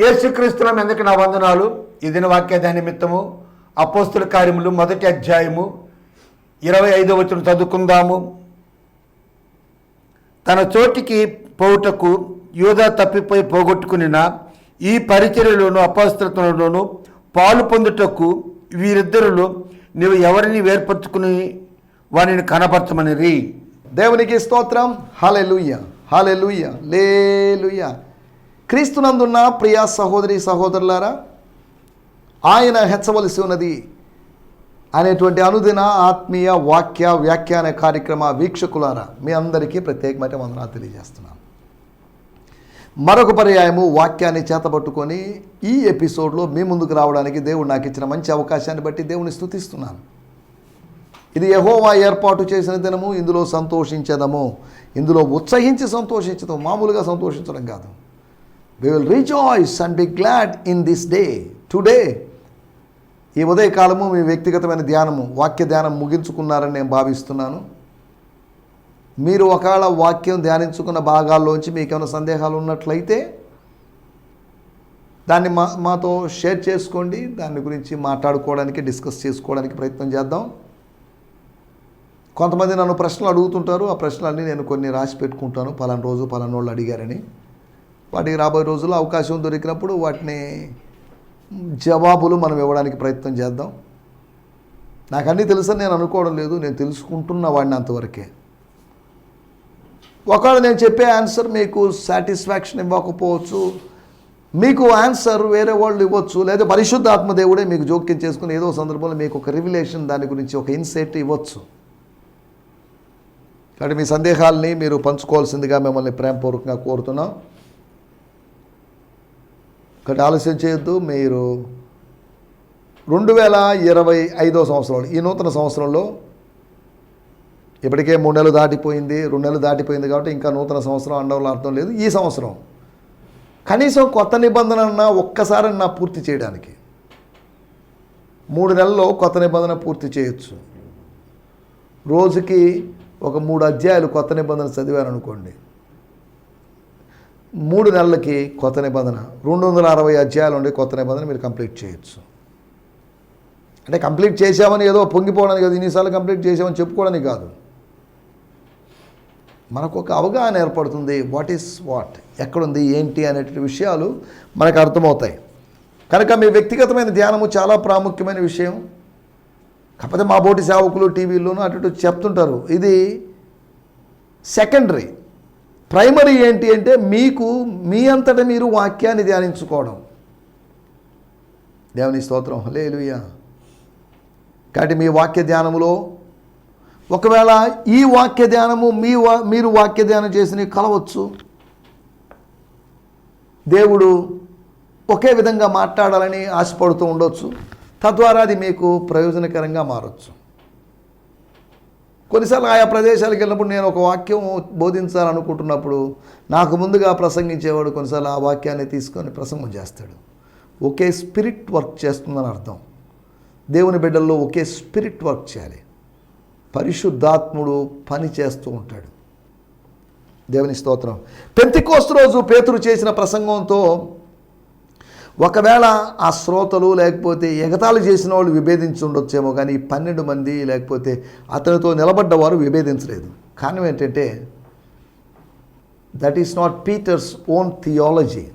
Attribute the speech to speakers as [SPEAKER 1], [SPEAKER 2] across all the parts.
[SPEAKER 1] యేసుక్రీస్తులం ఎందుకు నా వందనాలు? ఈ దిన నిమిత్తము అపోస్తుల కార్యములు మొదటి అధ్యాయము ఇరవై ఐదో వచ్చిన చదువుకుందాము. తన చోటికి పోవుటకు యూదా తప్పిపోయి పోగొట్టుకునిన ఈ పరిచర్యలోను అపవిత్రతలోను పాలు పొందుటకు వీరిద్దరులో నీవు ఎవరిని వేర్పరచుకుని వారిని కనపరచమని రీ
[SPEAKER 2] దేవునికి స్తోత్రం. హాలెలుయ్య హాలెలుయ్య లేలుయ్య క్రీస్తునందున్న ప్రియ సహోదరి సహోదరులారా ఆయన హెచ్చవలసి ఉన్నది అనేటువంటి అనుదిన ఆత్మీయ వాక్య వ్యాఖ్యాన కార్యక్రమ వీక్షకులారా మీ అందరికీ ప్రత్యేకమైన వందనాలు తెలియజేస్తున్నాను. మరొక పర్యాయము వాక్యాన్ని చేతబట్టుకొని ఈ ఎపిసోడ్లో మీ ముందుకు రావడానికి దేవుడు నాకు ఇచ్చిన మంచి అవకాశాన్ని బట్టి దేవుని స్థుతిస్తున్నాను. ఇది యహోవా ఏర్పాటు చేసిన దినము ఇందులో సంతోషించదము ఇందులో ఉత్సహించి సంతోషించడం మామూలుగా సంతోషించడం కాదు. We will rejoice and be glad in this day today ఈ ఉదయకాలము మీ వ్యక్తిగతమైన ధ్యానము వాక్య ధ్యానం ముగించుకున్నారని నేను భావిస్తున్నాను. మీరు ఒకవేళ వాక్యం ధ్యానించుకున్న భాగాల్లోంచి మీకు ఏమైనా సందేహాలు ఉన్నట్లయితే దాన్ని మా మాతో షేర్ చేసుకోండి. దాని గురించి మాట్లాడుకోవడానికి డిస్కస్ చేసుకోవడానికి ప్రయత్నం చేద్దాం. కొంతమంది నన్ను ప్రశ్నలు అడుగుతుంటారు. ఆ ప్రశ్నలన్నీ నేను కొన్ని రాసి పెట్టుకుంటాను. పలానా రోజు పలానా వాళ్ళు అడిగారని. వాటికి రాబోయే రోజుల్లో అవకాశం దొరికినప్పుడు వాటిని జవాబులు మనం ఇవ్వడానికి ప్రయత్నం చేద్దాం. నాకు అన్నీ తెలుసని నేను అనుకోవడం లేదు నేను తెలుసుకుంటున్న వాడిని అంతవరకే. ఒకవేళ నేను చెప్పే ఆన్సర్ మీకు సాటిస్ఫాక్షన్ ఇవ్వకపోవచ్చు మీకు ఆన్సర్ వేరే వాళ్ళు ఇవ్వచ్చు లేదా పరిశుద్ధ ఆత్మదేవుడే మీకు జోక్యం చేసుకుని ఏదో సందర్భంలో మీకు ఒక రివిలేషన్ దాని గురించి ఒక ఇన్సైట్ ఇవ్వచ్చు. కాబట్టి మీ సందేహాలని మీరు పంచుకోవాల్సిందిగా మిమ్మల్ని ప్రేమపూర్వకంగా కోరుతున్నాం. కాబట్టి ఆలస్యం చేయొద్దు. మీరు రెండు వేల ఇరవై ఐదో సంవత్సరంలో ఈ నూతన సంవత్సరంలో ఇప్పటికే మూడు నెలలు దాటిపోయింది రెండు నెలలు దాటిపోయింది కాబట్టి ఇంకా నూతన సంవత్సరం అండవల అర్థం లేదు ఈ సంవత్సరం. కనీసం కొత్త నిబంధన ఒక్కసారి నా పూర్తి చేయడానికి. మూడు నెలల్లో కొత్త నిబంధన పూర్తి చేయొచ్చు. రోజుకి ఒక మూడు అధ్యాయాలు కొత్త నిబంధన చదివాను అనుకోండి మూడు నెలలకి కొత్త నిబంధన. రెండు వందల అరవై అధ్యాయాలు ఉండే కొత్త నిబంధన మీరు కంప్లీట్ చేయొచ్చు. అంటే కంప్లీట్ చేసామని ఏదో పొంగిపోవడానికి కాదు ఇన్నిసార్లు కంప్లీట్ చేసామని చెప్పుకోవడానికి కాదు. మనకు ఒక అవగాహన ఏర్పడుతుంది. వాట్ ఈస్ వాట్ ఎక్కడుంది? ఏంటి? అనేటువంటి విషయాలు మనకు అర్థమవుతాయి. కనుక మీ వ్యక్తిగతమైన ధ్యానము చాలా ప్రాముఖ్యమైన విషయం. కాకపోతే మా బోటి సేవకులు టీవీల్లోనూ అటు ఇటు చెప్తుంటారు. ఇది సెకండరీ ప్రైమరీ ఏంటి అంటే మీకు మీ అంతట మీరు వాక్యాన్ని ధ్యానించుకోవడం. దేవుని స్తోత్రం. లేలుయ్యా కాబట్టి మీ వాక్య ధ్యానములో ఒకవేళ ఈ వాక్య ధ్యానము మీ వా మీరు వాక్య ధ్యానం చేసిన కలవచ్చు. దేవుడు ఒకే విధంగా మాట్లాడాలని ఆశపడుతూ ఉండొచ్చు. తద్వారా అది మీకు ప్రయోజనకరంగా మారచ్చు. కొన్నిసార్లు ఆయా ప్రదేశాలకు వెళ్ళినప్పుడు నేను ఒక వాక్యం బోధించాలనుకుంటున్నప్పుడు నాకు ముందుగా ప్రసంగించేవాడు కొన్నిసార్లు ఆ వాక్యాన్ని తీసుకొని ప్రసంగం చేస్తాడు. ఒకే స్పిరిట్ వర్క్ చేస్తుందని అర్థం. దేవుని బిడ్డల్లో ఒకే స్పిరిట్ వర్క్ చేయాలి. పరిశుద్ధాత్ముడు పని చేస్తూ ఉంటాడు. దేవుని స్తోత్రం. పెంతికోస్తు రోజు పేతురు చేసిన ప్రసంగంతో ఒకవేళ ఆ శ్రోతలు లేకపోతే ఎగతాళి చేసిన వాళ్ళు విభేదించి ఉండొచ్చేమో కానీ పన్నెండు మంది లేకపోతే అతనితో నిలబడ్డవారు విభేదించలేదు. కారణం ఏంటంటే that is not Peter's own theology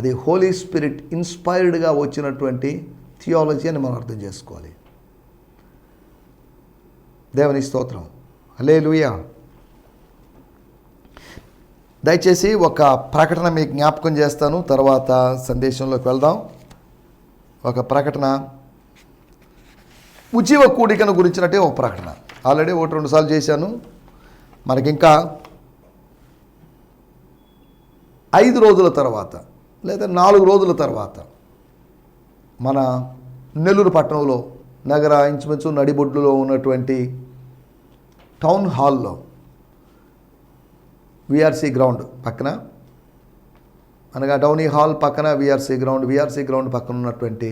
[SPEAKER 2] అది హోలీ స్పిరిట్ ఇన్స్పైర్డ్గా వచ్చినటువంటి థియాలజీ అని మనం అర్థం చేసుకోవాలి. దేవుని స్తోత్రం. హలే దయచేసి ఒక ప్రకటన మీకు జ్ఞాపకం చేస్తాను. తర్వాత సందేశంలోకి వెళ్దాం. ఒక ప్రకటన. ఉజీవ కూడికను గురించినట్టే ఒక ప్రకటన. ఆల్రెడీ ఒకటి రెండు సార్లు చేశాను. మనకి ఇంకా ఐదు రోజుల తర్వాత లేదా నాలుగు రోజుల తర్వాత మన నెల్లూరు పట్టణంలో నగర ఇంచుమించు నడిబొడ్డులో ఉన్నటువంటి టౌన్ హాల్లో విఆర్సీ గ్రౌండ్ పక్కన. అనగా టౌనీ హాల్ పక్కన విఆర్సీ గ్రౌండ్ విఆర్సీ గ్రౌండ్ పక్కన ఉన్నటువంటి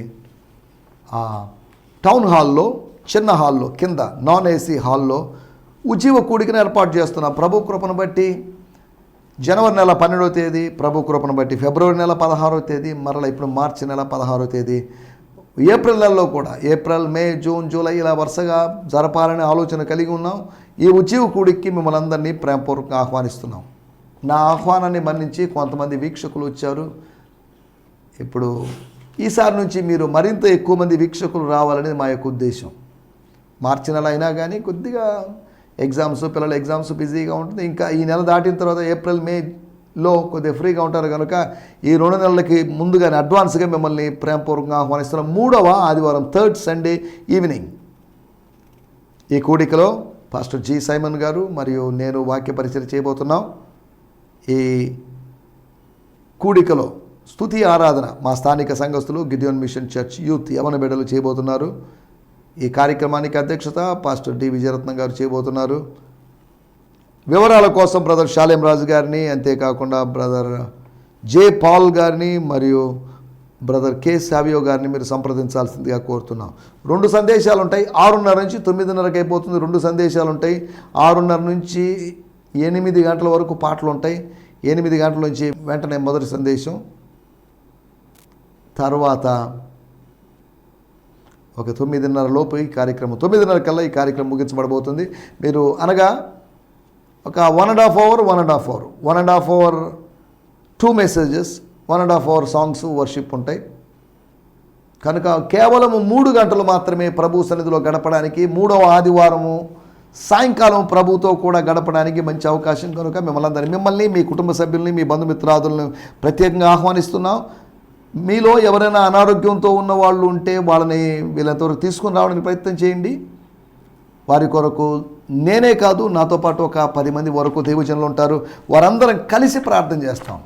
[SPEAKER 2] టౌన్ హాల్లో చిన్న హాల్లో కింద నాన్ ఏసీ హాల్లో ఉజీవ కూడికను ఏర్పాటు చేస్తున్నాం ప్రభు కృపను బట్టి జనవరి నెల పన్నెండవ తేదీ ప్రభు కృపను బట్టి ఫిబ్రవరి నెల పదహారవ తేదీ మరలా ఇప్పుడు మార్చి నెల పదహారవ తేదీ ఏప్రిల్ నెలలో కూడా ఏప్రిల్ మే జూన్ జూలై ఇలా వరుసగా జరపాలనే ఆలోచన కలిగి ఉన్నాం. ఈ ఉద్యోగ కూడికి మిమ్మల్ని అందరినీ ప్రేమపూర్వకంగా ఆహ్వానిస్తున్నాం. నా ఆహ్వానాన్ని మన్నించి కొంతమంది వీక్షకులు వచ్చారు. ఇప్పుడు ఈసారి నుంచి మీరు మరింత ఎక్కువ మంది వీక్షకులు రావాలనేది మా యొక్క ఉద్దేశం. మార్చి నెల అయినా కానీ కొద్దిగా ఎగ్జామ్స్ పిల్లల ఎగ్జామ్స్ బిజీగా ఉంటుంది. ఇంకా ఈ నెల దాటిన తర్వాత ఏప్రిల్ మే లో కొద్దిగా ఫ్రీగా ఉంటారు కనుక ఈ రెండు నెలలకి ముందుగానే అడ్వాన్స్గా మిమ్మల్ని ప్రేమపూర్వకంగా ఆహ్వానిస్తున్నాం మూడవ ఆదివారం థర్డ్ సండే ఈవినింగ్. ఈ కూడికలో పాస్టర్ జి సైమన్ గారు మరియు నేను వాక్య పరిచయం చేయబోతున్నాం. ఈ కూడికలో స్తుతి ఆరాధన మా స్థానిక సంఘస్థులు గిడియోన్ మిషన్ చర్చ్ యూత్ యవన బిడ్డలు చేయబోతున్నారు. ఈ కార్యక్రమానికి అధ్యక్షత పాస్టర్ డి విజయరత్నం గారు చేయబోతున్నారు. వివరాల కోసం బ్రదర్ షాలేం రాజు గారిని అంతేకాకుండా బ్రదర్ జే పాల్ గారిని మరియు బ్రదర్ కె సావియో గారిని మీరు సంప్రదించాల్సిందిగా కోరుతున్నాం. రెండు సందేశాలు ఉంటాయి ఆరున్నర నుంచి తొమ్మిదిన్నరకు అయిపోతుంది. రెండు సందేశాలు ఉంటాయి ఆరున్నర నుంచి ఎనిమిది గంటల వరకు పాటలు ఉంటాయి ఎనిమిది గంటల నుంచి వెంటనే మొదటి సందేశం. తర్వాత ఒక తొమ్మిదిన్నర లోపు ఈ కార్యక్రమం తొమ్మిదిన్నర కల్లా ఈ కార్యక్రమం ముగించబడబోతుంది. మీరు అనగా ఒక one and half hour one and half hour one and half hour two messages one and half hour songs worship ఉంటాయి. కనుక కేవలం మూడు గంటలు మాత్రమే ప్రభు సన్నిధిలో గడపడానికి మూడవ ఆదివారము సాయంకాలం ప్రభుతో కూడా గడపడానికి మంచి అవకాశం కనుక మిమ్మల్ని అందరినీ మిమ్మల్ని మీ కుటుంబ సభ్యుల్ని మీ బంధుమిత్రాదులను ప్రత్యేకంగా ఆహ్వానిస్తున్నాం. మీలో ఎవరైనా అనారోగ్యంతో ఉన్న వాళ్ళు ఉంటే వాళ్ళని వీళ్ళంతవరకు తీసుకుని రావడానికి ప్రయత్నం చేయండి. వారి కొరకు నేనే కాదు నాతో పాటు ఒక పది మంది వరకు దేవజనులు ఉంటారు. వారందరం కలిసి ప్రార్థన చేస్తాం.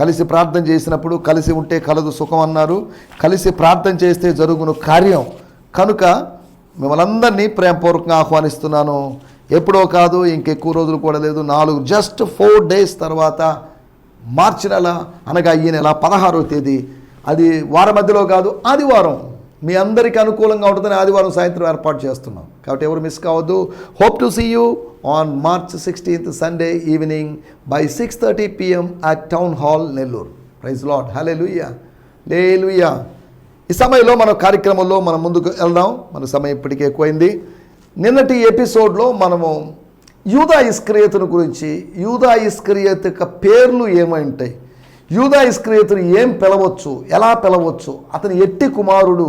[SPEAKER 2] కలిసి ప్రార్థన చేసినప్పుడు కలిసి ఉంటే కలదు సుఖం అన్నారు. కలిసి ప్రార్థన చేస్తే జరుగును కార్యం. కనుక మిమ్మల్ని అందరినీ ప్రేమపూర్వకంగా ఆహ్వానిస్తున్నాను. ఎప్పుడో కాదు ఇంకెక్కువ రోజులు కూడా లేదు. నాలుగు జస్ట్ ఫోర్ డేస్ తర్వాత మార్చి నెల అనగా ఈ నెల పదహారవ తేదీ. అది వారం మధ్యలో కాదు ఆదివారం. మీ అందరికీ అనుకూలంగా ఉంటుందని ఆదివారం సాయంత్రం ఏర్పాటు చేస్తున్నాం. కాబట్టి ఎవరు మిస్ కావద్దు. Hope to see you on March sixteenth Sunday evening by six thirty PM at town hall Nellore praise lord hallelujah ఈ సమయంలో మన కార్యక్రమంలో మనం ముందుకు వెళ్దాం. మన సమయం ఇప్పటికే ఎక్కువైంది. నిన్నటి ఎపిసోడ్లో మనము యూదా ఇస్క్రియతను గురించి యూదా ఇస్క్రియత యొక్క పేర్లు ఏమై ఉంటాయి యూదా ఇస్క్రియతను ఏం పిలవచ్చు ఎలా పిలవచ్చు అతని ఎట్టి కుమారుడు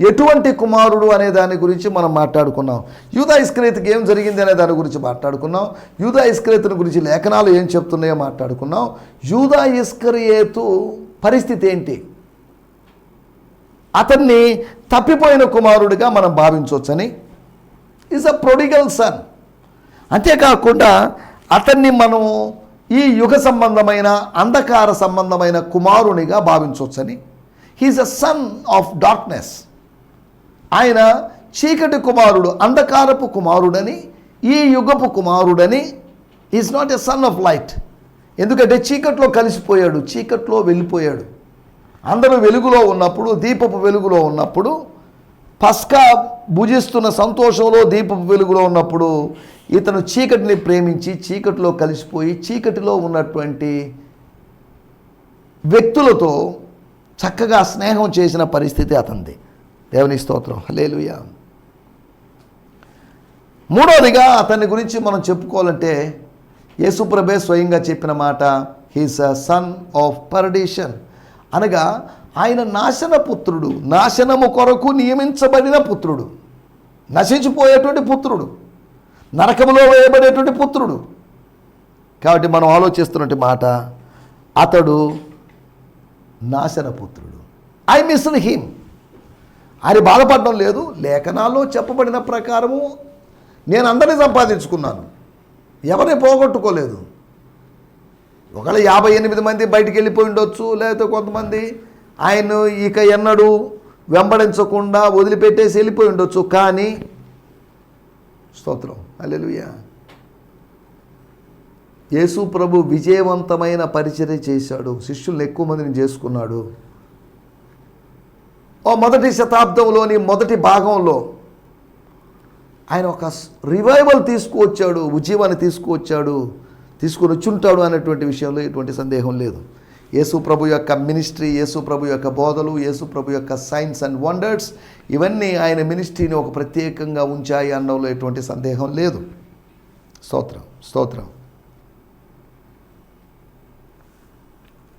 [SPEAKER 2] ఎటువంటి కుమారుడు అనే దాని గురించి మనం మాట్లాడుకున్నాం. యూదా ఇస్క్రేత్కి ఏం జరిగింది అనే దాని గురించి మాట్లాడుకున్నాం. యూదా ఇస్క్రేతుని గురించి లేఖనాలు ఏం చెప్తున్నాయో మాట్లాడుకున్నాం. యూదా ఇస్క్రియేతు పరిస్థితి ఏంటి? అతన్ని తప్పిపోయిన కుమారుడిగా మనం భావించవచ్చని. ఈజ్ అ ప్రొడిగల్ సన్ అంతేకాకుండా అతన్ని మనం ఈ యుగ సంబంధమైన అంధకార సంబంధమైన కుమారునిగా భావించవచ్చని. He is a son of darkness ఆయన చీకటి కుమారుడు అంధకారపు కుమారుడని ఈ యుగపు కుమారుడని. Is not a son of light ఎందుకంటే చీకట్లో కలిసిపోయాడు చీకట్లో వెళ్ళిపోయాడు. అందరూ వెలుగులో ఉన్నప్పుడు దీపపు వెలుగులో ఉన్నప్పుడు పస్కా భుజిస్తున్న సంతోషంలో దీపపు వెలుగులో ఉన్నప్పుడు ఇతను చీకటిని ప్రేమించి చీకటిలో కలిసిపోయి చీకటిలో ఉన్నటువంటి వ్యక్తులతో చక్కగా స్నేహం చేసిన పరిస్థితి అతనిది. దేవుని స్తోత్రం. హలేలుయ మూడవదిగా అతని గురించి మనం చెప్పుకోవాలంటే యేసుప్రభే స్వయంగా చెప్పిన మాట he's a son of perdition అనగా ఆయన నాశన పుత్రుడు నాశనము కొరకు నియమించబడిన పుత్రుడు నశించిపోయేటువంటి పుత్రుడు నరకములో వేయబడేటువంటి పుత్రుడు. కాబట్టి మనం ఆలోచిస్తున్నటువంటి మాట అతడు నాశన పుత్రుడు. ఐ మిస్ హిమ్ ఆయన బాధపడడం లేదు లేఖనాల్లో చెప్పబడిన ప్రకారము నేను అందరినీ సంపాదించుకున్నాను. ఎవరిని పోగొట్టుకోలేదు. ఒకవేళ యాభై ఎనిమిది మంది బయటికి వెళ్ళిపోయి ఉండొచ్చు లేకపోతే కొంతమంది ఆయన ఇక ఎన్నడూ వెంబడించకుండా వదిలిపెట్టేసి వెళ్ళిపోయి ఉండొచ్చు కానీ స్తోత్రం. అల్లెలుయ్యా యేసు ప్రభు విజయవంతమైన పరిచర్య చేశాడు. శిష్యుల్ని ఎక్కువ మందిని చేసుకున్నాడు. మొదటి శతాబ్దంలోని మొదటి భాగంలో ఆయన ఒక రివైవల్ తీసుకువచ్చాడు ఉద్యమాన్ని తీసుకువచ్చాడు తీసుకొని వచ్చుంటాడు అనేటువంటి విషయంలో ఎటువంటి సందేహం లేదు. యేసు ప్రభు యొక్క మినిస్ట్రీ యేసు ప్రభు యొక్క బోధలు యేసు ప్రభు యొక్క సైన్స్ అండ్ వండర్స్ ఇవన్నీ ఆయన మినిస్ట్రీని ఒక ప్రత్యేకంగా ఉంచాయి అనడంలో ఎటువంటి సందేహం లేదు. స్తోత్రం స్తోత్రం.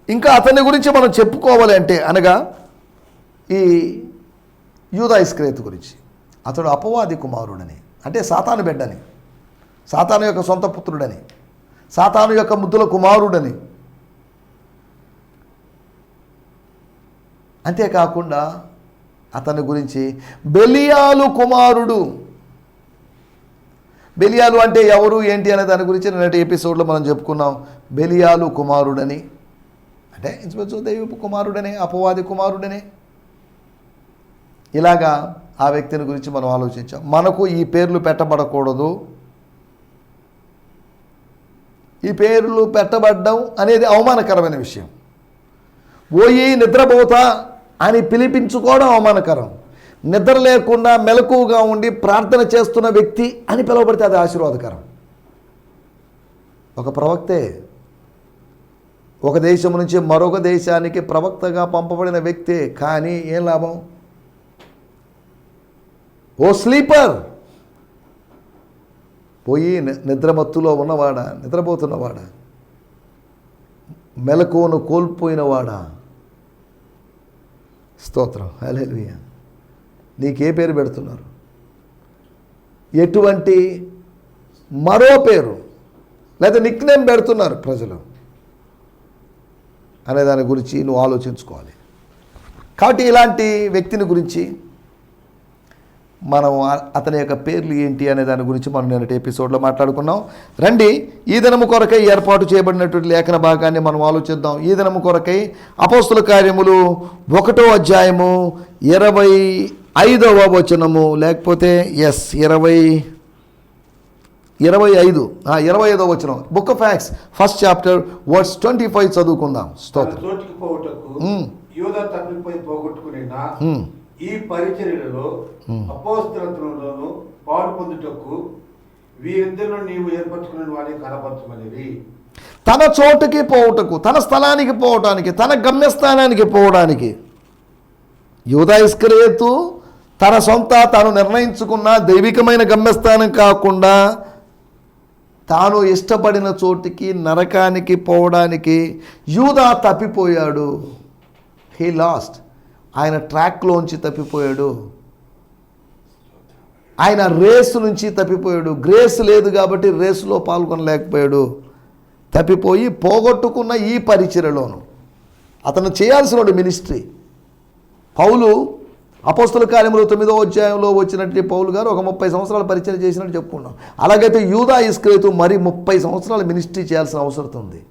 [SPEAKER 2] ఇంకా అతని గురించి మనం చెప్పుకోవాలి అంటే అనగా ఈ యూదా ఇస్క్రేత్ గురించి. అతడు అపవాది కుమారుడని అంటే సాతాను బిడ్డని సాతాను యొక్క సొంత పుత్రుడని సాతాను యొక్క ముద్దుల కుమారుడని. అంతేకాకుండా అతని గురించి బెలియాలు కుమారుడు. బెలియాలు అంటే ఎవరు ఏంటి అనే దాని గురించి నిన్నటి ఎపిసోడ్లో మనం చెప్పుకున్నాం. బెలియాలు కుమారుడని అంటే ఇంచుమించు దైవపు కుమారుడనే అపవాది కుమారుడనే. ఇలాగా ఆ వ్యక్తిని గురించి మనం ఆలోచించాం. మనకు ఈ పేర్లు పెట్టబడకూడదు. ఈ పేర్లు పెట్టబడ్డం అనేది అవమానకరమైన విషయం. పోయి నిద్రపోతా అని పిలిపించుకోవడం అవమానకరం. నిద్ర లేకుండా మెలకువగా ఉండి ప్రార్థన చేస్తున్న వ్యక్తి అని పిలువబడితే అది ఆశీర్వాదకరం. ఒక ప్రవక్తే ఒక దేశం నుంచి మరొక దేశానికి ప్రవక్తగా పంపబడిన వ్యక్తే కానీ ఏం లాభం? O sleeper! పోయి నిద్రమత్తులో ఉన్నవాడా? నిద్రపోతున్నవాడా? మెలకువను కోల్పోయినవాడా? స్తోత్రం. హల్లెలూయా. నీకే పేరు పెడుతున్నారు. ఎటువంటి మరో పేరు లేదా నిక్నేమ్ పెడుతున్నారు ప్రజలు అనే దాని గురించి నువ్వు ఆలోచించుకోవాలి. కాబట్టి ఇలాంటి వ్యక్తిని గురించి మనం అతని యొక్క పేర్లు ఏంటి అనే దాని గురించి మనం నిన్నటి ఎపిసోడ్లో మాట్లాడుకున్నాం. రండి ఈ దినము కొరకై ఏర్పాటు చేయబడినటువంటి లేఖన భాగాన్ని మనం ఆలోచిద్దాం. ఈ దినము కొరకై అపోస్తుల కార్యములు ఒకటో అధ్యాయము ఇరవై ఐదవ వచనము. లేకపోతే ఎస్ ఇరవై ఇరవై ఐదు. ఇరవై ఐదవ వచనం. Book of Acts first chapter words twenty five చదువుకుందాం. స్తోత్రం.
[SPEAKER 1] ఈ పరిచర్యలలో అపోస్తలత్వంలోను పాడు పొందుటకు వీరిద్దరిలో నీవు ఏర్పరచుకున్న వారిని కనపరచమనేది
[SPEAKER 2] తన చోటుకి పోవుటకు తన స్థలానికి పోవటానికి తన గమ్యస్థానానికి పోవడానికి యూదా ఇస్కరేతు తన సొంత తాను నిర్ణయించుకున్న దైవికమైన గమ్యస్థానం కాకుండా తాను ఇష్టపడిన చోటికి నరకానికి పోవడానికి యూదా తప్పిపోయాడు. హీ లాస్ట్ ఆయన ట్రాక్లోంచి తప్పిపోయాడు. ఆయన రేసు నుంచి తప్పిపోయాడు. గ్రేస్ లేదు కాబట్టి రేసులో పాల్గొనలేకపోయాడు. తప్పిపోయి పోగొట్టుకున్న ఈ పరిచయలోను అతను చేయాల్సిన మినిస్ట్రీ. పౌలు అపోస్తుల కార్యంలో తొమ్మిదో అధ్యాయంలో వచ్చినట్టు పౌలు గారు ఒక ముప్పై సంవత్సరాల పరిచయం చేసినట్టు చెప్పుకున్నాం. అలాగైతే యూదా ఇస్క్రేతు మరి ముప్పై సంవత్సరాల మినిస్ట్రీ చేయాల్సిన అవసరం ఉంది.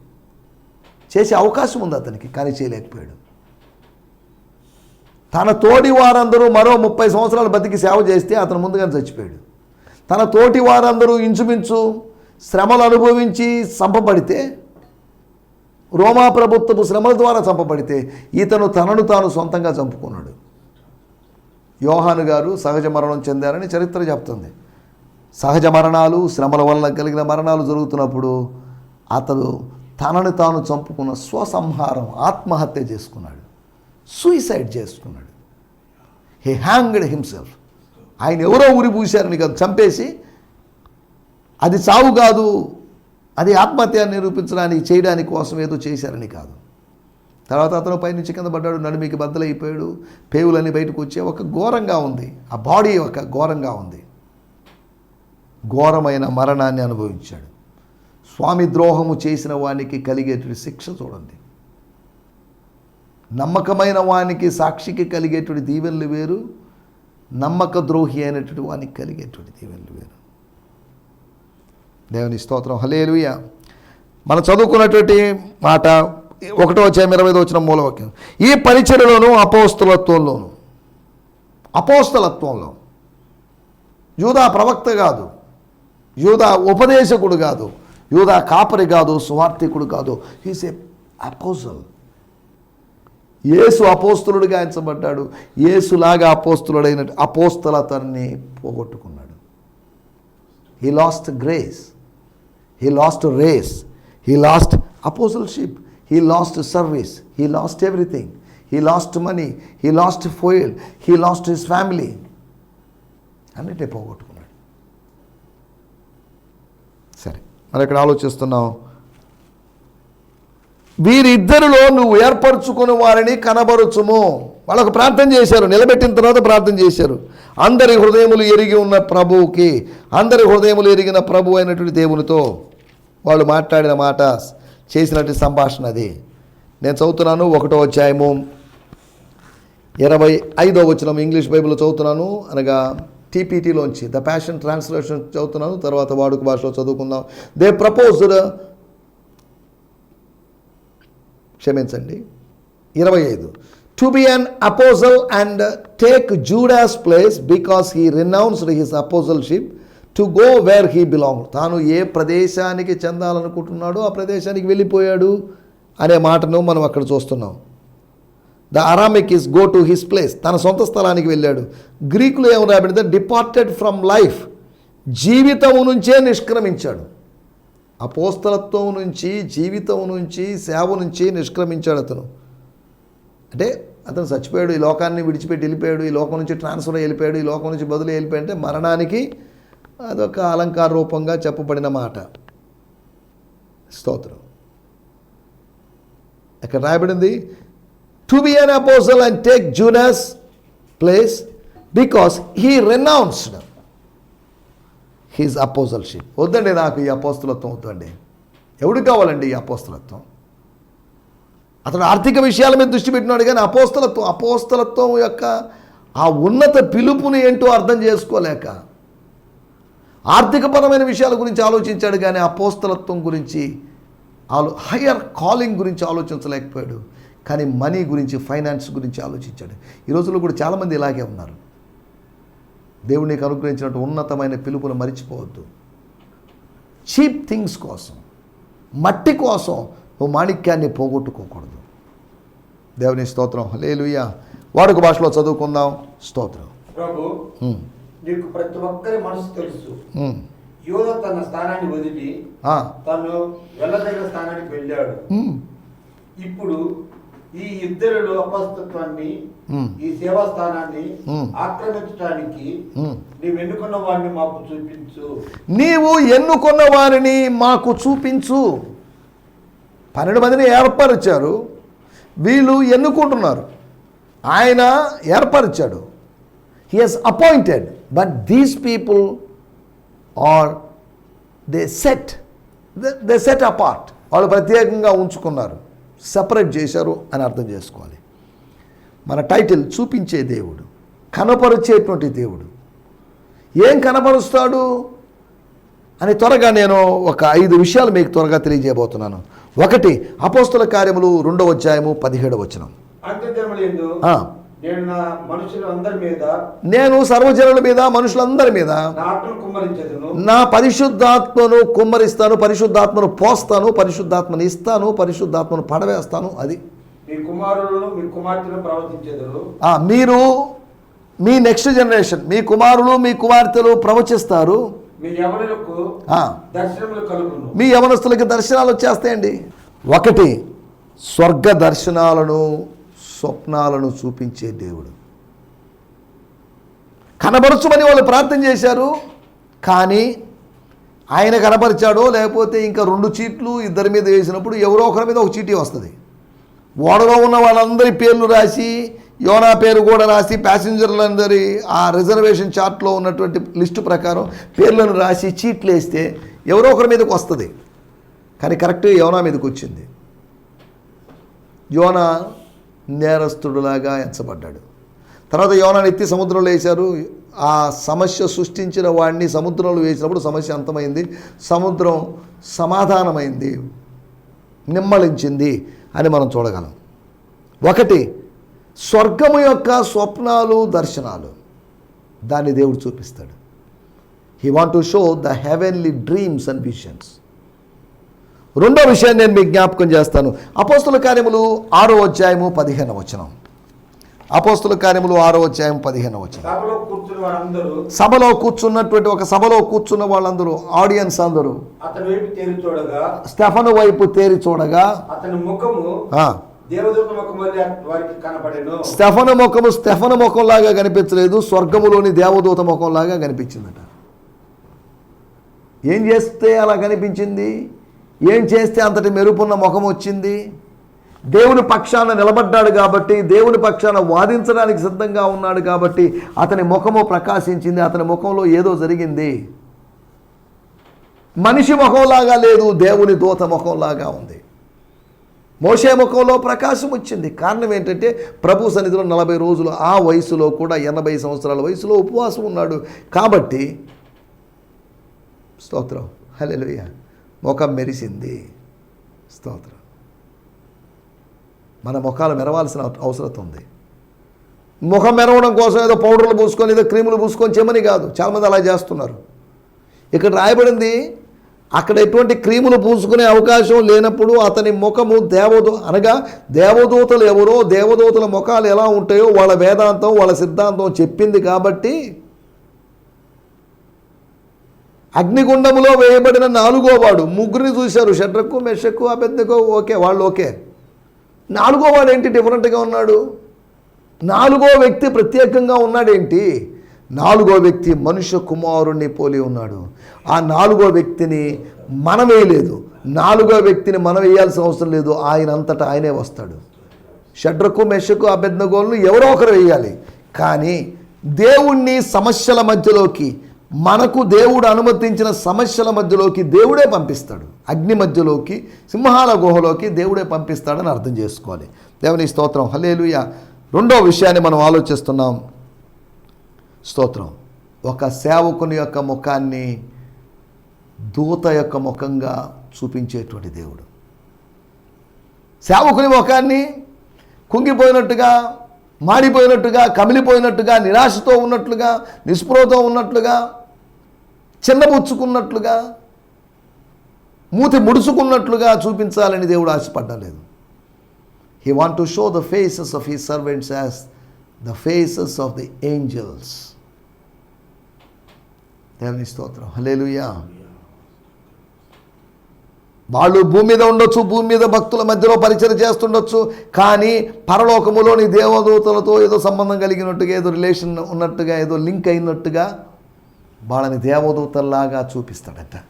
[SPEAKER 2] చేసే అవకాశం ఉంది అతనికి కానీ చేయలేకపోయాడు. తన తోటి వారందరూ మరో ముప్పై సంవత్సరాలు బతికి సేవ చేస్తే అతను ముందుగానే చచ్చిపోయాడు. తన తోటి వారందరూ ఇంచుమించు శ్రమలు అనుభవించి చంపబడితే రోమా ప్రభుత్వపు శ్రమల ద్వారా చంపబడితే ఇతను తనను తాను సొంతంగా చంపుకున్నాడు. యోహాను గారు సహజ మరణం చెందారని చరిత్ర చెప్తుంది. సహజ మరణాలు శ్రమల వల్ల కలిగిన మరణాలు జరుగుతున్నప్పుడు అతడు తనను తాను చంపుకున్న స్వసంహారం ఆత్మహత్య చేసుకున్నాడు. సూయిసైడ్ చేసుకున్నాడు హీ హ్యాంగ్డ్ హిమ్సెల్ఫ్ ఆయన ఎవరో ఉరి పూశారని కాదు చంపేసి అది చావు కాదు అది ఆత్మహత్య నిరూపించడానికి చేయడానికి కోసం ఏదో చేశారని కాదు. తర్వాత అతను పైనుంచి కింద పడ్డాడు నడిమికి బద్దలైపోయాడు పేవులన్నీ బయటకు వచ్చే ఒక ఘోరంగా ఉంది. ఆ బాడీ ఒక ఘోరంగా ఉంది. ఘోరమైన మరణాన్ని అనుభవించాడు. స్వామి ద్రోహము చేసిన వానికి కలిగేటువంటి శిక్ష చూడండి. నమ్మకమైన వానికి సాక్షికి కలిగేటువంటి దీవెనలు వేరు నమ్మక ద్రోహి అయినటువంటి వానికి కలిగేటువంటి దీవెనలు వేరు. దేవుని స్తోత్రం. హలేలుయ మనం చదువుకున్నటువంటి మాట ఒకటో వచ్చాయి ఇరవై ఐదు వచ్చిన మూలవాక్యం. ఈ పరిచయలోను అపోస్తలత్వంలోను అపోస్తలత్వంలో యూదా ప్రవక్త కాదు యూదా ఉపదేశకుడు కాదు యూదా కాపరి కాదు సువార్థికుడు కాదు. హీస్ ఏ అపోజల్ యేసు అపోస్తులుడిగా ఎంచబడ్డాడు. యేసులాగా అపోస్తులుడైన అపోస్తలతన్ని పోగొట్టుకున్నాడు. He lost grace he lost race he lost apostleship he lost service he lost everything he lost money he lost foil he lost his family అన్నిటే పోగొట్టుకున్నాడు. సరే మరి ఇక్కడ ఆలోచిస్తున్నాం వీరిద్దరిలో నువ్వు ఏర్పరచుకుని వారిని కనబరుచుము. వాళ్ళకు ప్రార్థన చేశారు నిలబెట్టిన తర్వాత ప్రార్థన చేశారు. అందరి హృదయములు ఎరిగి ఉన్న ప్రభువుకి అందరి హృదయములు ఎరిగిన ప్రభు అయినటువంటి దేవునితో వాళ్ళు మాట్లాడిన మాట చేసినటువంటి సంభాషణ అది. నేను చదువుతున్నాను ఒకటో అధ్యాయము ఇరవై ఐదో వచ్చిన ఇంగ్లీష్ బైబిల్ చదువుతున్నాను అనగా టీపీటీలోంచి ద ప్యాషన్ ట్రాన్స్లేషన్ చదువుతున్నాను తర్వాత వాడుక భాషలో చదువుకుందాం. దే ప్రపోజ్డ్ క్షమించండి. ఇరవై ఐదు. To be an apostle and take Judas place because he renounced his apostleship to go where he belong తాను ఏ ప్రదేశానికి చెందాలనుకుంటున్నాడో ఆ ప్రదేశానికి వెళ్ళిపోయాడు అనే మాటను మనం అక్కడ చూస్తున్నాం. The Aramaic is go to his place తన సొంత స్థలానికి వెళ్ళాడు. గ్రీకులు ఏం రాబడింది డిపార్టెడ్ ఫ్రమ్ లైఫ్ జీవితము నుంచే నిష్క్రమించాడు. అపోస్తలత్వం నుంచి జీవితం నుంచి సేవ నుంచి నిష్క్రమించాడు అతను. అంటే అతను చచ్చిపోయాడు ఈ లోకాన్ని విడిచిపెట్టి వెళ్ళిపోయాడు ఈ లోకం నుంచి ట్రాన్స్ఫర్ వెళ్ళిపోయాడు ఈ లోకం నుంచి బదులు వెళ్ళిపోయాడు అంటే మరణానికి అదొక అలంకార రూపంగా చెప్పబడిన మాట. స్తోత్రం. ఇక్కడ రాయబడింది? To be an apostle and take Judas place because he renounced his apostleship. వద్దండి నాకు ఈ అపోస్తులత్వం వద్దండి. ఎవడు కావాలండి ఈ అపోస్తలత్వం? అతడు ఆర్థిక విషయాల మీద దృష్టి పెట్టినాడు కానీ అపోస్తలత్వం అపోస్తలత్వం యొక్క ఆ ఉన్నత పిలుపుని ఏంటో అర్థం చేసుకోలేక ఆర్థికపరమైన విషయాల గురించి ఆలోచించాడు కానీ అపోస్తలత్వం గురించి ఆలో హయ్యర్ కాలింగ్ గురించి ఆలోచించలేకపోయాడు. కానీ మనీ గురించి ఫైనాన్స్ గురించి ఆలోచించాడు. ఈ రోజుల్లో కూడా చాలామంది ఇలాగే ఉన్నారు. దేవుడు నీకు అనుగ్రహించినట్టు ఉన్నతమైన పిలుపును మరిచిపోవద్దు. చీప్ థింగ్స్ కోసం మట్టి కోసం నువ్వు మాణిక్యాన్ని పోగొట్టుకోకూడదు. దేవుని స్తోత్రం. లేలుయ్య వాడుక భాషలో చదువుకుందాం. స్తోత్రం.
[SPEAKER 1] ప్రభు నీకు ప్రతి ఒక్కరి మనసు తెలుసు. యోధ తన స్థానాన్ని వదిలి తను వెళ్ళదగిన స్థానానికి వెళ్ళాడు. ఇప్పుడు ఈ ఇద్దరిలో అపస్తత్వాన్ని
[SPEAKER 2] ఉమ్,
[SPEAKER 1] ఈ సేవా స్థానాన్ని. ఆక్రమించడానికి. నీవు ఎన్నుకున్న వాడిని మాకు చూపించు.
[SPEAKER 2] నీవు ఎన్నుకున్న వారిని మాకు చూపించు. పన్నెండు మందిని ఏర్పరిచారు. వీళ్ళు ఎన్నుకుంటున్నారు. ఆయన ఏర్పరిచాడు. He has appointed but these people are they set they set apart వాళ్ళు ప్రత్యేకంగా ఉంచుకున్నారు. సపరేట్ చేశారు అని అర్థం చేసుకోవాలి. మన టైటిల్ చూపించే దేవుడు కనపరిచేటువంటి దేవుడు. ఏం కనపరుస్తాడు? అని త్వరగా నేను ఒక ఐదు విషయాలు మీకు త్వరగా తెలియజేయబోతున్నాను. ఒకటి అపోస్తుల కార్యములు రెండవ అధ్యాయము పదిహేడవ వచనం.
[SPEAKER 1] నేను నా మనుషులందరి మీద
[SPEAKER 2] నేను సర్వజనుల మీద మనుషులందరి మీద
[SPEAKER 1] నా
[SPEAKER 2] పరిశుద్ధాత్మను కుమ్మరిస్తాను పరిశుద్ధాత్మను పోస్తాను పరిశుద్ధాత్మను ఇస్తాను పరిశుద్ధాత్మను పడవేస్తాను అది.
[SPEAKER 1] మీ కుమారులను మీ కుమార్తెను ప్రవర్తించెదరు
[SPEAKER 2] ఆ, మీరు మీ నెక్స్ట్ జనరేషన్ మీ కుమారులు మీ కుమార్తెలు ప్రవచిస్తారు.
[SPEAKER 1] మీ
[SPEAKER 2] యవనస్తులకి దర్శనాలు వచ్చేస్తాయండి. ఒకటి స్వర్గ దర్శనాలను స్వప్నాలను చూపించే దేవుడు. కనబరచుమని వాళ్ళు ప్రార్థన చేశారు కానీ ఆయన కనపరిచాడో లేకపోతే ఇంకా రెండు చీట్లు ఇద్దరి మీద వేసినప్పుడు ఎవరో ఒకరి మీద ఒక చీటీ వస్తుంది. ఓడలో ఉన్న వాళ్ళందరి పేర్లు రాసి యోనా పేరు కూడా రాసి ప్యాసింజర్లందరి ఆ రిజర్వేషన్ చార్ట్లో ఉన్నటువంటి లిస్టు ప్రకారం పేర్లను రాసి చీట్లు వేస్తే ఎవరో ఒకరి మీదకి వస్తుంది. కానీ కరెక్ట్ యోనా మీదకి వచ్చింది. యోనా నేరస్తుడులాగా ఎంచబడ్డాడు. తర్వాత యోనాన్ని ఎత్తి సముద్రంలో వేశారు ఆ సమస్య సృష్టించిన వాడిని సముద్రంలో వేసినప్పుడు సమస్య అంతమైంది. సముద్రం సమాధానమైంది. నిమ్మళించింది అని మనం చూడగలం. ఒకటి స్వర్గము యొక్క స్వప్నాలు దర్శనాలు. దాన్ని దేవుడు చూపిస్తాడు. He want to show the heavenly dreams and visions రెండో విషయాన్ని నేను మీకు జ్ఞాపకం చేస్తాను. అపోస్తుల కార్యములు ఆరో అధ్యాయము పదిహేను వచనం. అపోస్తుల కార్యములు ఆరో అధ్యాయం పదిహేను వచ్చిన
[SPEAKER 1] సభలో
[SPEAKER 2] కూర్చున్నటువంటి ఒక సభలో కూర్చున్న వాళ్ళందరూ ఆడియన్స్ అందరూ స్టెఫను వైపు తేరి చూడగా
[SPEAKER 1] అతని ముఖము
[SPEAKER 2] స్టెఫను ముఖము స్టెఫను ముఖంలాగా కనిపించలేదు స్వర్గములోని దేవదూత ముఖంలాగా కనిపించిందట. ఏం చేస్తే అలా కనిపించింది? ఏం చేస్తే అంతటి మెరుపున్న ముఖం వచ్చింది? దేవుని పక్షాన నిలబడ్డాడు కాబట్టి దేవుని పక్షాన వాదించడానికి సిద్ధంగా ఉన్నాడు కాబట్టి అతని ముఖము ప్రకాశించింది అతని ముఖంలో ఏదో జరిగింది. మనిషి ముఖంలాగా లేదు దేవుని దూత ముఖంలాగా ఉంది. మోసే ముఖంలో ప్రకాశం వచ్చింది. కారణం ఏంటంటే ప్రభు సన్నిధిలో నలభై రోజులు ఆ వయసులో కూడా ఎనభై సంవత్సరాల వయసులో ఉపవాసం ఉన్నాడు. కాబట్టి స్తోత్రం. హల్లెలూయా. ముఖం మెరిసింది. స్తోత్రం. మన ముఖాలు మెరవాల్సిన అవసరం ఉంది. ముఖం మెరవడం కోసం ఏదో పౌడర్లు పూసుకొని ఏదో క్రీములు పూసుకొని చెమని కాదు. చాలామంది అలా చేస్తున్నారు. ఇక్కడ రాయబడింది అక్కడ ఎటువంటి క్రీములు పూసుకునే అవకాశం లేనప్పుడు అతని ముఖము దేవదూ అనగా దేవదూతలు ఎవరో దేవదూతల ముఖాలు ఎలా ఉంటాయో వాళ్ళ వేదాంతం వాళ్ళ సిద్ధాంతం చెప్పింది కాబట్టి అగ్నిగుండములో వేయబడిన నాలుగో వాడు ముగ్గురిని చూశారు షడ్రకు మెషకు అబెద్దకు ఓకే వాళ్ళు ఓకే. నాలుగో వాడు ఏంటి? డిఫరెంట్గా ఉన్నాడు. నాలుగో వ్యక్తి ప్రత్యేకంగా ఉన్నాడేంటి? నాలుగో వ్యక్తి మనుష్య కుమారుణ్ణి పోలి ఉన్నాడు. ఆ నాలుగో వ్యక్తిని మనం వేయలేదు నాలుగో వ్యక్తిని మనం వేయాల్సిన అవసరం లేదు. ఆయన అంతటా ఆయనే వస్తాడు. షడ్రకు మెషకు అభ్యర్థగోలను ఎవరో ఒకరు వేయాలి. కానీ దేవుణ్ణి సమస్యల మధ్యలోకి మనకు దేవుడు అనుమతించిన సమస్యల మధ్యలోకి దేవుడే పంపిస్తాడు. అగ్ని మధ్యలోకి సింహాల గుహలోకి దేవుడే పంపిస్తాడని అర్థం చేసుకోవాలి. దేవుని స్తోత్రం. హలేలుయ రెండో విషయాన్ని మనం ఆలోచిస్తున్నాం. స్తోత్రం. ఒక సేవకుని యొక్క ముఖాన్ని దూత యొక్క ముఖంగా చూపించేటువంటి దేవుడు. సేవకుని ముఖాన్ని కుంగిపోయినట్టుగా మాడిపోయినట్టుగా కమిలిపోయినట్టుగా నిరాశతో ఉన్నట్లుగా నిస్పృహతో ఉన్నట్లుగా చిన్నబుచ్చుకున్నట్లుగా మూతి ముడుచుకున్నట్లుగా చూపించాలని దేవుడు ఆశపడ్డలేదు. He want to show the faces of he servants as the faces of the angels దేవుని స్తోత్రం. హలేలుయా వాళ్ళు భూమి మీద ఉండొచ్చు భూమి మీద భక్తుల మధ్యలో పరిచయం చేస్తుండొచ్చు కానీ పరలోకములోని దేవదూతలతో ఏదో సంబంధం కలిగినట్టుగా ఏదో రిలేషన్ ఉన్నట్టుగా ఏదో లింక్ అయినట్టుగా వాళ్ళని దేవదూతల్లాగా చూపిస్తాడట.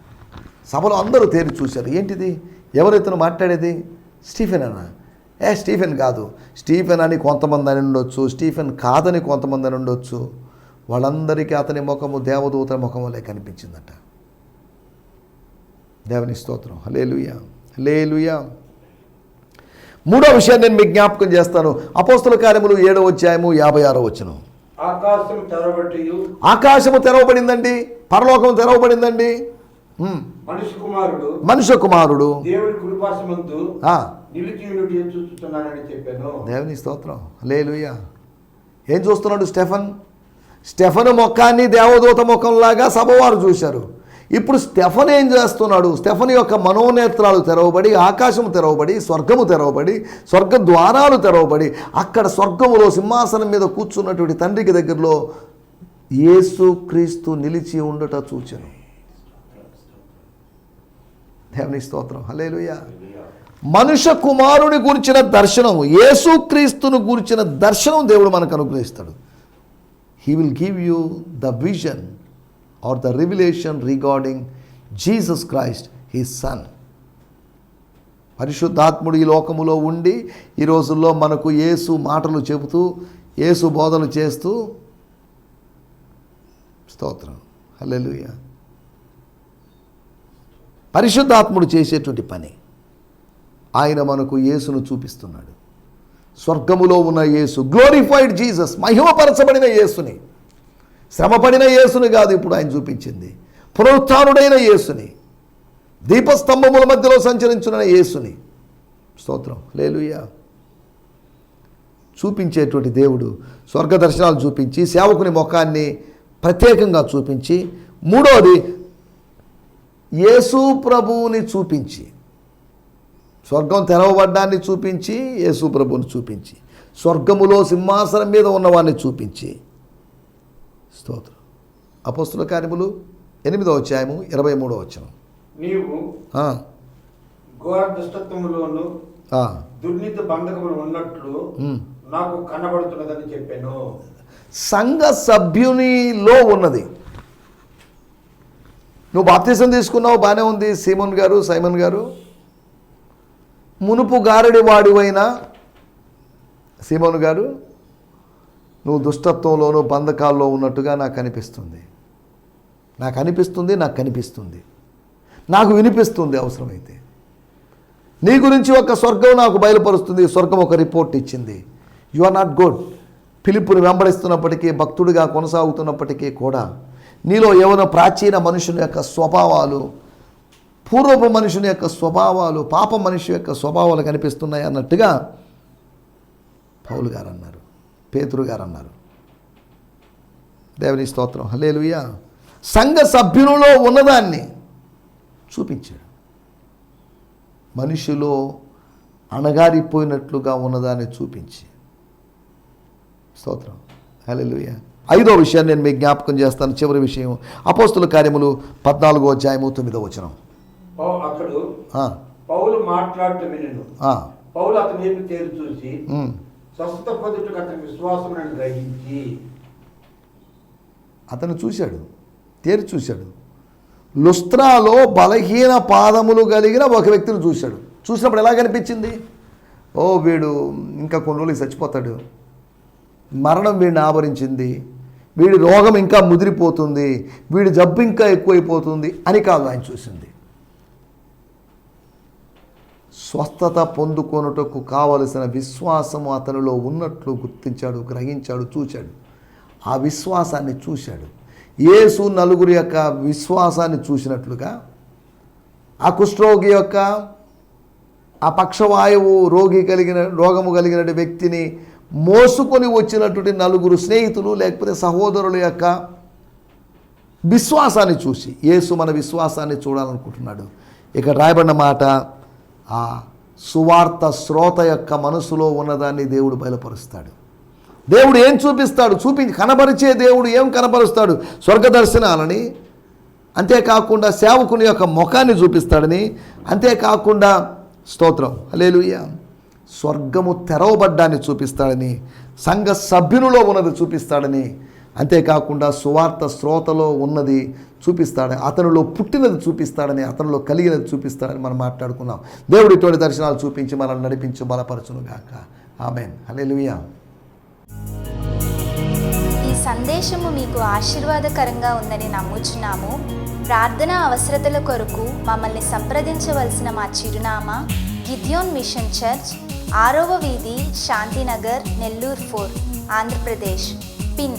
[SPEAKER 2] సభలో అందరూ తేరి చూశారు. ఏంటిది? ఎవరైతే మాట్లాడేది? స్టీఫెన్ అన్న. ఏ స్టీఫెన్ కాదు. స్టీఫెన్ అని కొంతమంది అని ఉండొచ్చు. స్టీఫెన్ కాదని కొంతమంది అని ఉండొచ్చు. వాళ్ళందరికీ అతని ముఖము దేవదూత ముఖములే కనిపించిందట. దేవుని స్తోత్రం. హలేలుయా హలేలుయా మూడో విషయాన్ని నేను మీకు జ్ఞాపకం చేస్తాను. అపోస్తుల కార్యములు ఏడో అధ్యాయము యాభై ఆరో వచ్చను
[SPEAKER 1] ఆకాశం
[SPEAKER 2] ఆకాశము తెరవబడిందండి పరలోకం తెరవబడిందండి. హ్మ్.
[SPEAKER 1] మనిషి కుమారుడు
[SPEAKER 2] మనుష్య కుమారుడు.
[SPEAKER 1] కృపాసమందు చూస్తున్నానని చెప్పాను.
[SPEAKER 2] దేవుని స్తోత్రం. లేలుయ్య ఏం చూస్తున్నాడు స్టెఫన్? స్టెఫన్ ముఖాన్ని దేవదూత ముఖంలాగా సభవారు చూశారు. ఇప్పుడు స్టెఫన్ ఏం చేస్తున్నాడు? స్టెఫన్ యొక్క మనోనేత్రాలు తెరవబడి ఆకాశం తెరవబడి స్వర్గము తెరవబడి స్వర్గ ద్వారాలు తెరవబడి అక్కడ స్వర్గములో సింహాసనం మీద కూర్చున్నటువంటి తండ్రికి దగ్గరలో యేసు క్రీస్తు నిలిచి ఉండట చూచాను. దేవుని స్తోత్రం. హలేలుయ మనుష్య కుమారుని గురించిన దర్శనం యేసుక్రీస్తును గురించిన దర్శనం దేవుడు మనకు అనుగ్రహిస్తాడు. He will give you the vision or the revelation regarding Jesus Christ he son పరిశుద్ధాత్ముడు ఈ లోకములో ఉండి ఈ రోజుల్లో మనకు యేసు మాటలు చెబుతూ యేసు బోధలు చేస్తూ స్తోత్రం. హల్లెలూయా. పరిశుద్ధాత్ముడు చేసేటువంటి పని ఆయన మనకు యేసును చూపిస్తున్నాడు. స్వర్గములో ఉన్న యేసు గ్లోరిఫైడ్ జీసస్ మహిమపరచబడిన యేసుని. శ్రమపడిన యేసుని కాదు ఇప్పుడు ఆయన చూపించింది. పునరుత్డైన యేసుని. దీపస్తంభముల మధ్యలో సంచరించిన యేసుని. స్తోత్రం. లేలుయ్యా చూపించేటువంటి దేవుడు స్వర్గ దర్శనాలు చూపించి సేవకుని ముఖాన్ని ప్రత్యేకంగా చూపించి మూడోది యేసు ప్రభువుని చూపించి స్వర్గం తెరవబడ్డాన్ని చూపించి యేసు ప్రభువుని చూపించి స్వర్గములో సింహాసనం మీద ఉన్నవాడిని చూపించి స్తోత్రం. అపోస్తుల కార్యములు ఎనిమిదో అధ్యాయము ఇరవై మూడో వచనం.
[SPEAKER 1] నీవు ఘోర దుష్టత్వములోను దుర్నీతి బంధకములు ఉన్నట్లు. నాకు కనబడుతున్నదని చెప్పాను.
[SPEAKER 2] సంఘ సభ్యునిలో ఉన్నది. నువ్వు బాప్తీసం తీసుకున్నావు బాగానే ఉంది. సీమన్ గారు సైమన్ గారు. మునుపు గారడి వాడివైన సీమన్ గారు నువ్వు దుష్టత్వంలోనూ బంధకాల్లో ఉన్నట్టుగా నాకు అనిపిస్తుంది. నాకు అనిపిస్తుంది నాకు కనిపిస్తుంది. నాకు వినిపిస్తుంది అవసరమైతే. నీ గురించి ఒక స్వర్గం నాకు బయలుపరుస్తుంది స్వర్గం ఒక రిపోర్ట్ ఇచ్చింది. యు ఆర్ నాట్ గుడ్ పిలుపుని వెంబడిస్తున్నప్పటికీ భక్తుడిగా కొనసాగుతున్నప్పటికీ కూడా నీలో ఏమైనా ప్రాచీన మనుషుని యొక్క స్వభావాలు పూర్వపు మనుషుని యొక్క స్వభావాలు పాప మనిషి యొక్క స్వభావాలు కనిపిస్తున్నాయి అన్నట్టుగా పౌలు గారు అన్నారు. పేతురు గారు అన్నారు దేవుని స్తోత్రం. హలేలుయా సంఘ సభ్యులలో ఉన్నదాన్ని చూపించాడు. మనిషిలో అణగారిపోయినట్లుగా ఉన్నదాన్ని చూపించి. స్తోత్రం. హల్లెలూయా. ఐదో విషయాన్ని నేను మీకు జ్ఞాపకం చేస్తాను. చివరి విషయం. అపోస్తుల కార్యములు పద్నాలుగో అధ్యాయము తొమ్మిదో వచనం.
[SPEAKER 1] పౌలు
[SPEAKER 2] ఆ,
[SPEAKER 1] పౌలు అతని చూసి. స్వస్థత పొందుటకు అతని గ్రహించి
[SPEAKER 2] అతను చూశాడు తేరి చూశాడు. లుస్త్రాలో బలహీన పాదములు కలిగిన ఒక వ్యక్తిని చూశాడు. చూసినప్పుడు ఎలా కనిపించింది? ఓ వీడు ఇంకా కొన్ని రోజులకి చచ్చిపోతాడు. మరణం వీడిని ఆవరించింది. వీడి రోగం ఇంకా ముదిరిపోతుంది. వీడి జబ్బు ఇంకా ఎక్కువైపోతుంది అని కాదు ఆయన చూసింది. స్వస్థత పొందుకొనుటకు కావలసిన విశ్వాసము అతనిలో ఉన్నట్లు గుర్తించాడు గ్రహించాడు చూశాడు ఆ విశ్వాసాన్ని చూశాడు. యేసు నలుగురి యొక్క విశ్వాసాన్ని చూసినట్లుగా ఆ కుష్ఠరోగి యొక్క ఆ పక్షవాయువు రోగి కలిగిన రోగము కలిగిన వ్యక్తిని మోసుకొని వచ్చినటువంటి నలుగురు స్నేహితులు లేకపోతే సహోదరుల యొక్క విశ్వాసాన్ని చూసి యేసు మన విశ్వాసాన్ని చూడాలనుకుంటున్నాడు. ఇక రాయబడిన మాట ఆ సువార్త శ్రోత యొక్క మనసులో ఉన్నదాన్ని దేవుడు బయలుపరుస్తాడు. దేవుడు ఏం చూపిస్తాడు? చూపి కనబరిచే దేవుడు ఏం కనపరుస్తాడు స్వర్గ దర్శనాలని అంతేకాకుండా సేవకుని యొక్క ముఖాన్ని చూపిస్తాడని. అంతేకాకుండా స్తోత్రం. హలేలుయ్య స్వర్గము తెరవబడ్డాన్ని చూపిస్తాడని. సంఘ సభ్యునిలో ఉన్నది చూపిస్తాడని. అంతేకాకుండా సువార్త శ్రోతలో ఉన్నది చూపిస్తాడని అతనిలో పుట్టినది చూపిస్తాడని అతనిలో కలిగినది చూపిస్తాడని మనం మాట్లాడుకున్నాం. దేవుడు ఇటువంటి దర్శనాలు చూపించి మనల్ని నడిపించి బలపరచునుగాక. ఆమెన్. హలేలుయ్యా
[SPEAKER 3] ఈ సందేశము మీకు ఆశీర్వాదకరంగా ఉందని నమ్ముచున్నాము. ప్రార్థన అవసరతల కొరకు మమ్మల్ని సంప్రదించవలసిన మా చిరునామా గిద్యోన్ మిషన్ చర్చ్ ఆరవ వీధి శాంతినగర్ నెల్లూరు ఫోర్ ఆంధ్రప్రదేశ్ పిన్.